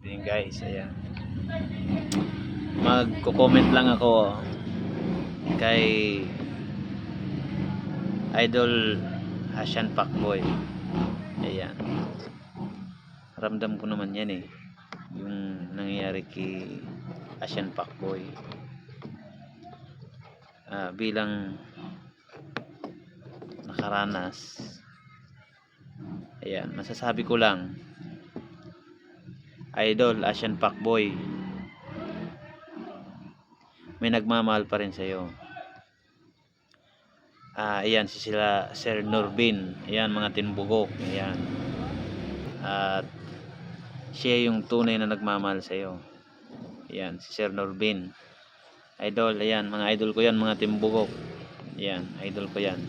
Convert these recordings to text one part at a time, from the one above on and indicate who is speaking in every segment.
Speaker 1: Yun guys, ayan. Magko-comment lang ako kay Idol Hashan Pakboy. Ayan. Ramdam ko naman yan eh. Yung nangyayari kay Hashan Pakboy. Ah, bilang nakaranas. Ayan, masasabi ko lang Idol, Asian Boy. May nagmamahal pa rin sa'yo. Ah, ayan si sila Sir Norbin. Ayan mga tinbugok. Ayan. At siya yung tunay na nagmamahal sa'yo. Ayan, si Sir Norbin. Idol, ayan, mga idol ko yan, mga timbugok. Ayan, idol ko yan.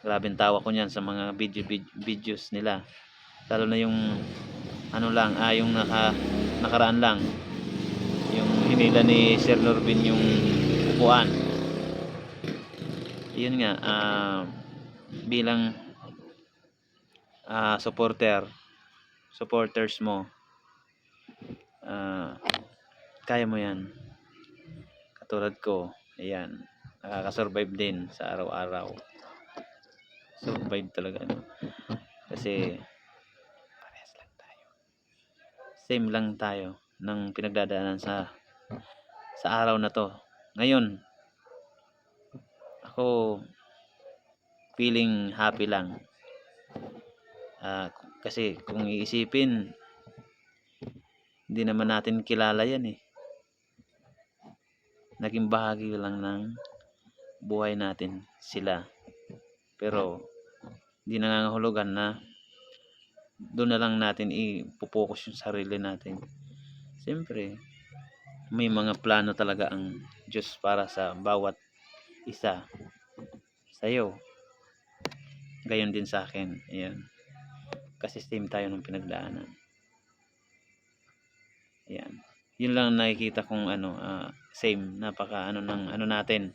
Speaker 1: Grabing tawa ko niyan sa mga video, vid- videos nila. Lalo na yung ano lang, ah, yung naka, nakaraan lang. Yung hinila ni Sir Norbin yung upuan. Yun nga, ah, bilang ah, supporter, supporters mo, ah, kaya mo yan. Katulad ko, ayan, nakakasurvive din sa araw-araw. Survive talaga, no? Kasi. Same lang tayo ng pinagdadaanan sa sa araw na to. Ngayon, ako feeling happy lang. Ah, kasi kung iisipin, hindi naman natin kilala yan eh. Naging bahagi lang ng buhay natin sila. Pero, hindi nangangahulugan na doon na lang natin ipopokus yung sarili natin. Siyempre, may mga plano talaga ang Diyos para sa bawat isa. Sa'yo. Gayon din sa akin. Ayan. Kasi same tayo ng pinagdaanan. Ayan. Yun lang ang nakikita kong ano, ah, same. Napaka ano ng ano natin.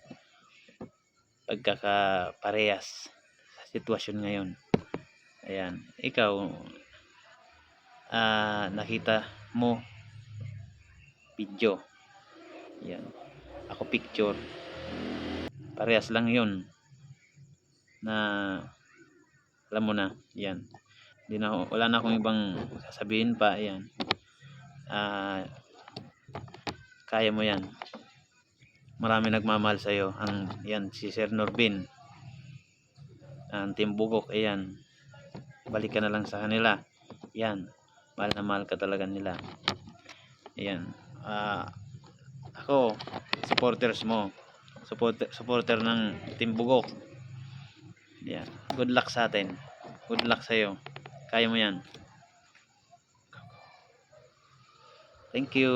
Speaker 1: Pagkakaparehas sa sitwasyon ngayon. Ayan. Ikaw, ah, nakita mo video. Ayan. Ako picture. Parehas lang yun. Na, alam mo na. Ayan. Hindi na, wala na akong ibang sasabihin pa. Ayan. Ah, kaya mo yan. Marami nagmamahal sa'yo. Ang, yan, si Sir Norbin. Ang Timbugok, ayan balik ka na lang sa kanila. Yan. Mahal na mahal ka talaga nila. Ayan ah ako supporters mo. Supporter, supporter ng Team Bugok. Yan. Good luck sa atin. Good luck sa'yo. Kaya mo yan. Thank you